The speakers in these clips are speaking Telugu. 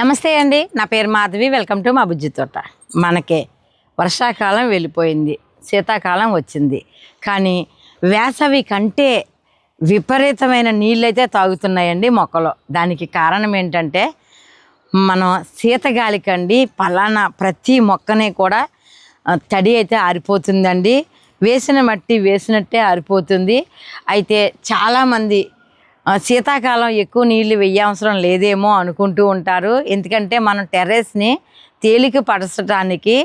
నమస్తే అండి. నా పేరు మాధవి. వెల్కమ్ టు మా బుజ్జి తోట. మనకే వర్షాకాలం వెళ్ళిపోయింది. శీతాకాలం వచ్చింది. కానీ వేసవి కంటే విపరీతమైన నీళ్ళైతే తాగుతున్నాయండి మొక్కలు. దానికి కారణం ఏంటంటే మనం శీతగాలికండి పలానా ప్రతి మొక్కని కూడా తడి అయితే ఆరిపోతుందండి. వేసిన మట్టి వేసినట్టే ఆరిపోతుంది. అయితే చాలామంది శీతాకాలం ఎక్కువ నీళ్ళు వెయ్యవసరం లేదేమో అనుకుంటూ ఉంటారు. ఎందుకంటే మనం టెర్రస్ని తేలిక పరచడానికి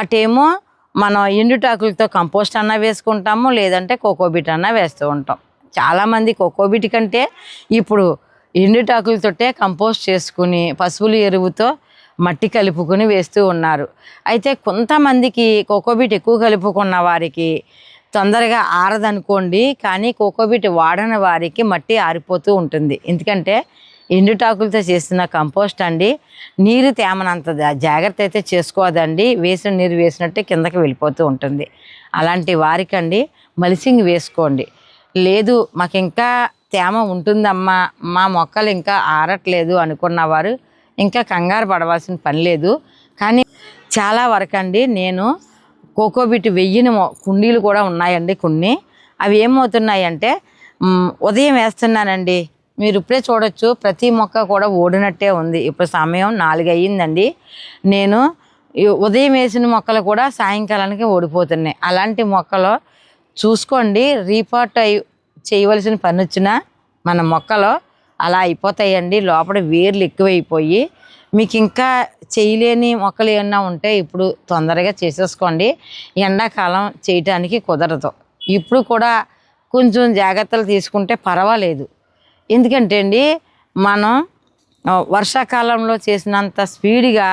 అటేమో మనం ఎండుటాకులతో కంపోస్ట్ అన్నా వేసుకుంటాము లేదంటే కోకోబిట్ అన్నా వేస్తూ ఉంటాం. చాలామంది కోకోబిట్ కంటే ఇప్పుడు ఎండుటాకులతోటే కంపోస్ట్ చేసుకుని పశువుల ఎరువుతో మట్టి కలుపుకొని వేస్తూ ఉన్నారు. అయితే కొంతమందికి కోకోబిట్ ఎక్కువ కలుపుకున్న వారికి తొందరగా ఆరదనుకోండి కానీ కోకోబిట్ వాడని వారికి మట్టి ఆరిపోతూ ఉంటుంది. ఎందుకంటే ఎండుటాకులతో చేసిన కంపోస్ట్ అండి నీరు తేమనంత జాగ్రత్త అయితే చేసుకోదండి వేసిన నీరు వేసినట్టే కిందకి వెళ్ళిపోతూ ఉంటుంది. అలాంటి వారికండి మలిసింగ్ వేసుకోండి. లేదు మాకు ఇంకా తేమ ఉంటుందమ్మా మా మొక్కలు ఇంకా ఆరట్లేదు అనుకున్నవారు ఇంకా కంగారు పడవలసిన పని లేదు. కానీ చాలా వరకు అండి నేను కోకోబిట్ వెయ్యిన కుండీలు కూడా ఉన్నాయండి కొన్ని. అవి ఏమవుతున్నాయంటే ఉదయం వేస్తున్నానండి. మీరు ఇప్పుడే చూడొచ్చు ప్రతి మొక్క కూడా ఓడినట్టే ఉంది. ఇప్పుడు సమయం నాలుగు అయ్యిందండి. నేను ఉదయం వేసిన మొక్కలు కూడా సాయంకాలానికి ఓడిపోతున్నాయి అలాంటి మొక్కలు చూసుకోండి. రీపార్ట్ అయి చేయవలసిన పని వచ్చినా మన మొక్కలు అలా అయిపోతాయండి. లోపల వేర్లు ఎక్కువైపోయి మీకు ఇంకా చేయలేని మొక్కలు ఏమన్నా ఉంటే ఇప్పుడు తొందరగా చేసేసుకోండి. ఎండాకాలం చేయటానికి కుదరదు. ఇప్పుడు కూడా కొంచెం జాగ్రత్తలు తీసుకుంటే పర్వాలేదు. ఎందుకంటే అండి మనం వర్షాకాలంలో చేసినంత స్పీడ్గా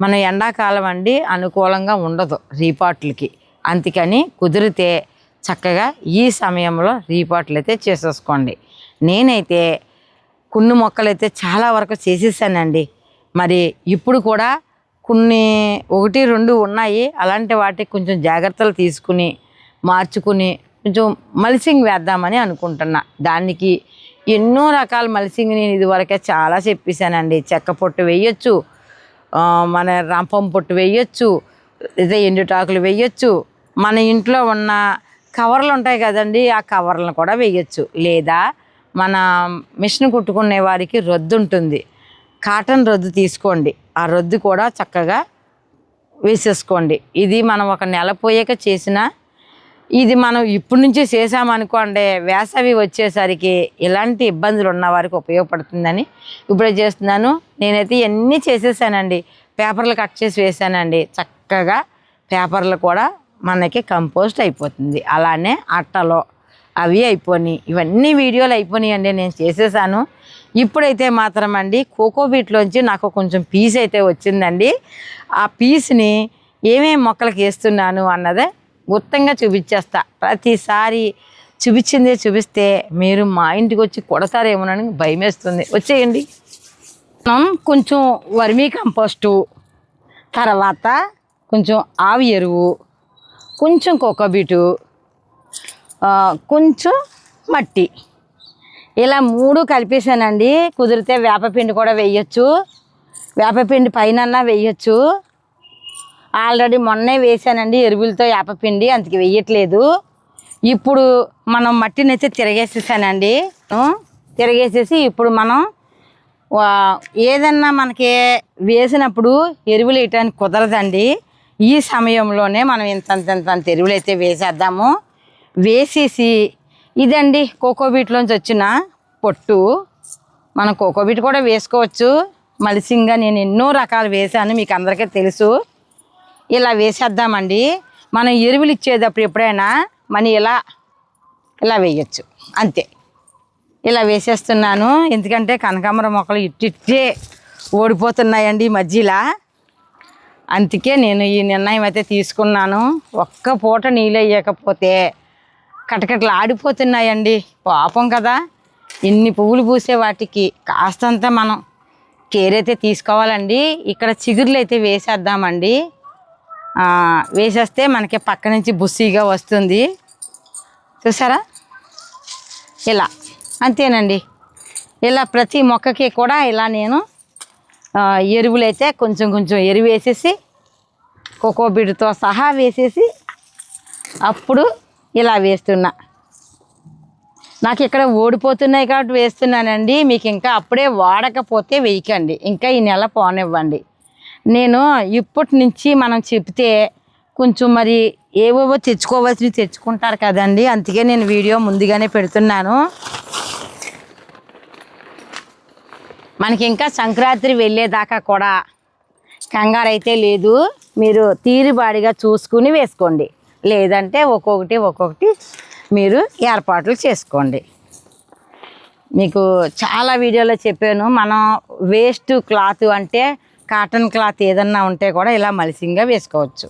మన ఎండాకాలం అండి అనుకూలంగా ఉండదు రీపాట్లకి. అందుకని కుదిరితే చక్కగా ఈ సమయంలో రీపాట్లు అయితే చేసేసుకోండి. నేనైతే కొన్ని మొక్కలైతే చాలా వరకు చేసేసానండి. మరి ఇప్పుడు కూడా కొన్ని ఒకటి రెండు ఉన్నాయి. అలాంటి వాటికి కొంచెం జాగ్రత్తలు తీసుకుని మార్చుకుని కొంచెం మల్సింగ్ వేద్దామని అనుకుంటున్నా. దానికి ఎన్నో రకాల మల్సింగ్ నేను ఇదివరకే చాలా చెప్పేశానండి. చెక్క పొట్టు వేయొచ్చు మన రంపం పొట్టు వేయొచ్చు ఇదే ఎండుటాకులు వేయొచ్చు. మన ఇంట్లో ఉన్న కవర్లు ఉంటాయి కదండి ఆ కవర్లను కూడా వేయొచ్చు. లేదా మన మిషన్ కుట్టుకునే వారికి రొద్దు ఉంటుంది. కాటన్ రొద్దు తీసుకోండి. ఆ రొద్దు కూడా చక్కగా వేసేసుకోండి. ఇది మనం ఒక నెల పోయాక చేసిన ఇది మనం ఇప్పటి నుంచి చేసామనుకోండి వేసవి వచ్చేసరికి ఇలాంటి ఇబ్బందులు ఉన్న వారికి ఉపయోగపడుతుందని ఇప్పుడే చేస్తున్నాను. నేనైతే ఇవన్నీ చేసేసానండి. పేపర్లు కట్ చేసి వేసానండి. చక్కగా పేపర్లు కూడా మనకి కంపోస్ట్ అయిపోతుంది. అలానే అట్టలో అవి అయిపోయినాయి. ఇవన్నీ వీడియోలు అయిపోయినాయి అండి నేను చేసేసాను. ఇప్పుడైతే మాత్రం అండి కోకోబీట్లోంచి నాకు కొంచెం పీస్ అయితే వచ్చిందండి. ఆ పీస్ని ఏమేమి మొక్కలకి వేస్తున్నాను అన్నదే గుత్తంగా చూపించేస్తా. ప్రతిసారి చూపించిందే చూపిస్తే మీరు మా ఇంటికి వచ్చి కొడతారేమోనని భయం వేస్తుంది వచ్చేయండి. మనం కొంచెం వర్మీ కంపోస్టు తర్వాత కొంచెం ఆవి ఎరువు కొంచెం కోకోబీటు కొంచెం మట్టి. ఇలా మూడు కలిపేసానండి. కుదిరితే వేపపిండి కూడా వేయచ్చు. వేపపిండి పైన వేయచ్చు. ఆల్రెడీ మొన్నే వేసానండి ఎరువులతో వేపపిండి అందుకే వేయట్లేదు. ఇప్పుడు మనం మట్టిని అయితే తిరగేసేసానండి తిరగేసేసి ఇప్పుడు మనం ఏదన్నా మనకి వేసినప్పుడు ఎరువులు వేయటానికి కుదరదండి. ఈ సమయంలోనే మనం ఇంత ఇంత ఇంత ఎరువులు అయితే వేసేద్దాము. వేసేసి ఇదండి కోకోబీట్లోంచి వచ్చిన పొట్టు. మనం కోకోబీట్ కూడా వేసుకోవచ్చు. మలిసింగా నేను ఎన్నో రకాలు వేసాను మీకు అందరికీ తెలుసు. ఇలా వేసేద్దామండి. మనం ఎరువులు ఇచ్చేటప్పుడు ఎప్పుడైనా మనం ఇలా ఇలా వేయచ్చు. అంతే. ఇలా వేసేస్తున్నాను. ఎందుకంటే కనకాంబర మొక్కలు ఇట్టిట్టే ఓడిపోతున్నాయండి ఈ మధ్యలో. అందుకే నేను ఈ నిర్ణయం అయితే తీసుకున్నాను. ఒక్క పూట నీళ్ళు వేయకపోతే కటకటలు ఆడిపోతున్నాయండి. పాపం కదా. ఇన్ని పువ్వులు పూసే వాటికి కాస్తంత మనం కేర్ అయితే తీసుకోవాలండి. ఇక్కడ చిగుర్లు అయితే వేసేద్దామండి. వేసేస్తే మనకి పక్క నుంచి బుస్సీగా వస్తుంది. చూసారా? ఇలా. అంతేనండి. ఇలా ప్రతి మొక్కకి కూడా ఇలా నేను ఎరువులు అయితే కొంచెం కొంచెం ఎరువు వేసేసి కోకోబీడుతో సహా వేసేసి అప్పుడు ఇలా వేస్తున్నా. నాకు ఇక్కడ ఓడిపోతున్నాయి కాబట్టి వేస్తున్నానండి. మీకు ఇంకా అప్పుడే వాడకపోతే వేయకండి. ఇంకా ఈ నెల పోనివ్వండి. నేను ఇప్పటి నుంచి మనం చెప్తే కొంచెం మరి ఏవేవో తెచ్చుకోవాల్సినవి తెచ్చుకుంటారు కదండి. అందుకే నేను వీడియో ముందుగానే పెడుతున్నాను. మనకి ఇంకా సంక్రాంతి వెళ్ళేదాకా కూడా కంగారు అయితే లేదు. మీరు తీరుబాడిగా చూసుకుని వేసుకోండి. లేదంటే ఒక్కొక్కటి ఒక్కొక్కటి మీరు ఏర్పాట్లు చేసుకోండి. మీకు చాలా వీడియోలో చెప్పాను మనం వేస్ట్ క్లాత్ అంటే కాటన్ క్లాత్ ఏదన్నా ఉంటే కూడా ఇలా మలిసింగా వేసుకోవచ్చు.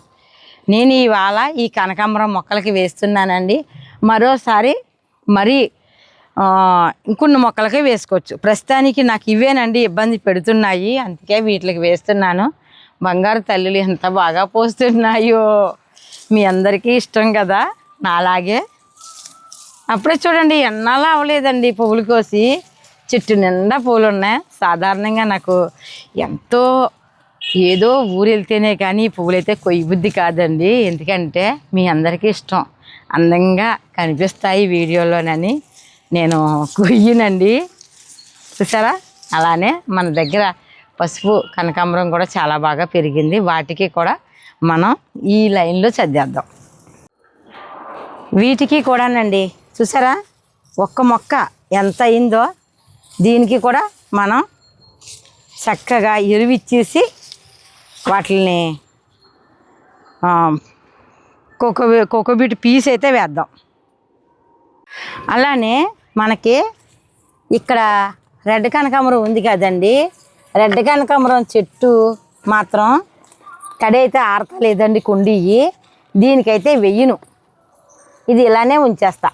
నేను ఇవాళ ఈ కనకాంబరం మొక్కలకి వేస్తున్నానండి. మరోసారి మరి ఇంకొన్ని మొక్కలకి వేసుకోవచ్చు. ప్రస్తుతానికి నాకు ఇవేనండి ఇబ్బంది పెడుతున్నాయి అందుకే వీటికి వేస్తున్నాను. బంగారు తల్లులు ఎంత బాగా పోస్తున్నాయో. మీ అందరికీ ఇష్టం కదా? నాలాగే. అప్పుడే చూడండి ఎన్నాళ్ళు అవ్వలేదండి పువ్వులు కోసి. చెట్టు నిండా పూలు ఉన్నాయి. సాధారణంగా నాకు ఎంతో ఏదో ఊరు వెళ్తేనే కానీ ఈ పువ్వులు అయితే కొయ్యి బుద్ధి కాదండి. ఎందుకంటే మీ అందరికీ ఇష్టం. అందంగా కనిపిస్తాయి వీడియోలోనని నేను కొయ్యనండి. చూసారా? అలానే మన దగ్గర పసుపు కనకాంబరం కూడా చాలా బాగా పెరిగింది. వాటికి కూడా మనం ఈ లైన్లో చదివేద్దాం. వీటికి కూడానండి చూసారా? ఒక్క మొక్క ఎంత అయిందో దీనికి కూడా మనం చక్కగా ఎరువిచ్చేసి వాటిని కోకో కోకోబీట్ పీస్ అయితే వేద్దాం. అలానే మనకి ఇక్కడ రెడ్ కనకాంబరం ఉంది కదండి. రెడ్ కనకాంబరం చెట్టు మాత్రం కడైతే ఆరతలేదండి కుండి. దీనికైతే వెయ్యను. ఇది ఇలానే ఉంచేస్తా.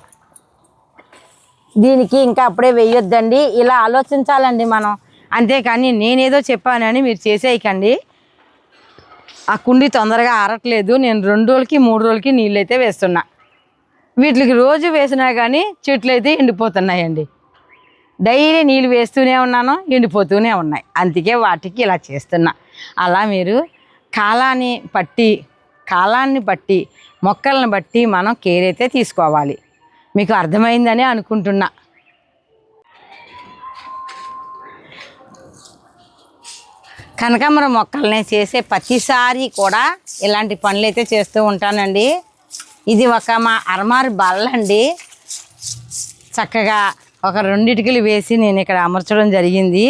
దీనికి ఇంకా అప్పుడే వెయ్యొద్దండి. ఇలా ఆలోచించాలండి మనం. అంతేకాని నేనేదో చెప్పానని మీరు చేసేయకండి. ఆ కుండి తొందరగా ఆరట్లేదు. నేను రెండు రోజులకి మూడు రోజులకి నీళ్ళు అయితే వేస్తున్నా. వీటికి రోజు వేసినా కానీ చెట్లు అయితే ఎండిపోతున్నాయండి. డైలీ నీళ్ళు వేస్తూనే ఉన్నాను ఎండిపోతూనే ఉన్నాయి. అందుకే వాటికి ఇలా చేస్తున్నా. అలా మీరు కాలాన్ని పట్టి కాలాన్ని బట్టి మొక్కలను బట్టి మనం కేర్ అయితే తీసుకోవాలి. మీకు అర్థమైందని అనుకుంటున్నా. కనకాంబర మొక్కల్ని చేసే ప్రతిసారి కూడా ఇలాంటి పనులు అయితే చేస్తూ ఉంటానండి. ఇది ఒక మా అరమారి బల్లండి. చక్కగా ఒక రెండిటికలు వేసి నేను ఇక్కడ అమర్చడం జరిగింది.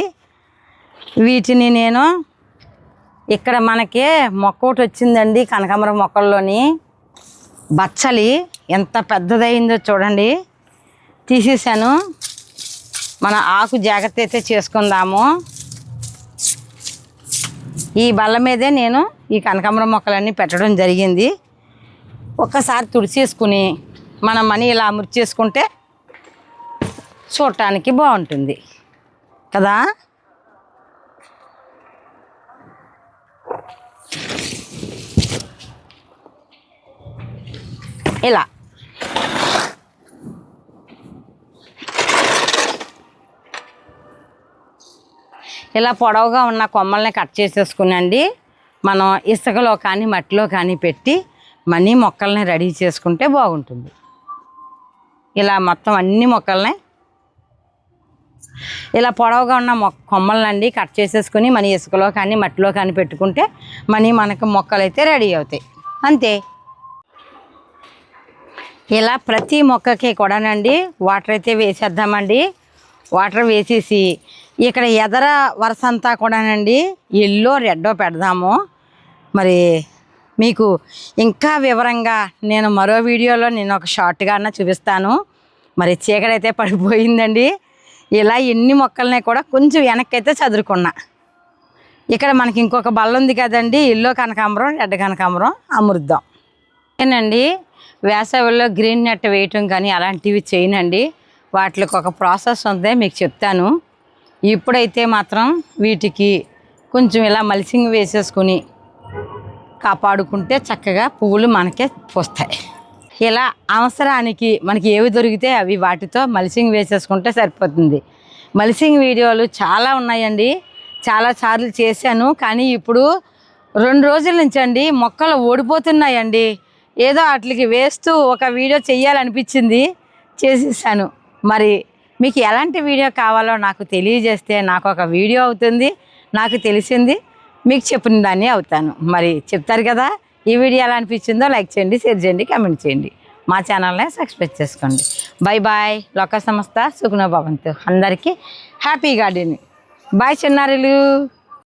వీటిని నేను ఇక్కడ మనకి మొక్క ఒకటి వచ్చిందండి కనకాంబరం మొక్కల్లోని. బచ్చలి ఎంత పెద్దదైందో చూడండి. తీసేసాను. మన ఆకు జాగ్రత్త అయితే చేసుకుందాము. ఈ బల్ల మీదే నేను ఈ కనకాంబరం మొక్కలన్నీ పెట్టడం జరిగింది. ఒక్కసారి తుడిచేసుకుని మన మనీ ఇలా అమర్చేసుకుంటే చూడటానికి బాగుంటుంది. కదా? ఇలా. ఇలా పొడవుగా ఉన్న కొమ్మల్ని కట్ చేసేసుకునండి. మనం ఇసుకలో కానీ మట్టిలో కానీ పెట్టి మనీ మొక్కల్ని రెడీ చేసుకుంటే బాగుంటుంది. ఇలా మొత్తం అన్ని మొక్కల్ని ఇలా పొడవుగా ఉన్న మొక్క కొమ్మలనండి కట్ చేసేసుకుని మన ఇసుకలో కానీ మట్టిలో కానీ పెట్టుకుంటే మనీ మనకు మొక్కలు అయితే రెడీ అవుతాయి. అంతే. ఇలా ప్రతి మొక్కకి కూడానండి వాటర్ అయితే వేసేద్దామండి. వాటర్ వేసేసి ఇక్కడ ఎదర వరుస అంతా కూడానండి ఎల్లో రెడ్డో పెడదాము. మరి మీకు ఇంకా వివరంగా నేను మరో వీడియోలో నేను ఒక షార్ట్గా అన్న చూపిస్తాను. మరి చీకడైతే పడిపోయిందండి. ఇలా ఎన్ని మొక్కల్ని కూడా కొంచెం వెనక్కైతే చదురుకున్నా. ఇక్కడ మనకి ఇంకొక బల్ల ఉంది కదండి ఎల్లో కనకాంబరం రెడ్ కనకాంబరం అమృద్దాం ఏనండి వేసవిలో గ్రీన్ నెట్ వేయటం కానీ అలాంటివి చేయనండి. వాటికి ఒక ప్రాసెస్ ఉందే మీకు చెప్తాను. ఇప్పుడైతే మాత్రం వీటికి కొంచెం ఇలా మలిసింగ్ వేసేసుకుని కాపాడుకుంటే చక్కగా పువ్వులు మనకే పూస్తాయి. ఇలా అవసరానికి మనకి ఏవి దొరికితే అవి వాటితో మలిసింగ్ వేసేసుకుంటే సరిపోతుంది. మల్సింగ్ వీడియోలు చాలా ఉన్నాయండి. చాలా సార్లు చేశాను. కానీ ఇప్పుడు రెండు రోజుల నుంచి అండి మొక్కలు ఓడిపోతున్నాయండి. ఏదో వాటికి వేస్తూ ఒక వీడియో చెయ్యాలనిపించింది చేసేసాను. మరి మీకు ఎలాంటి వీడియో కావాలో నాకు తెలియజేస్తే నాకు ఒక వీడియో అవుతుంది నాకు తెలిసింది మీకు చెప్పిన దాన్ని అవుతాను. మరి చెప్తారు కదా ఈ వీడియో ఎలా అనిపించిందో లైక్ చేయండి షేర్ చేయండి కామెంట్ చేయండి. మా ఛానల్ని సబ్స్క్రైబ్ చేసుకోండి. బాయ్ బాయ్ లోక సంస్థ సుగుణ భవంతు. అందరికీ హ్యాపీ గార్డెన్ బాయ్ చిన్నారులు.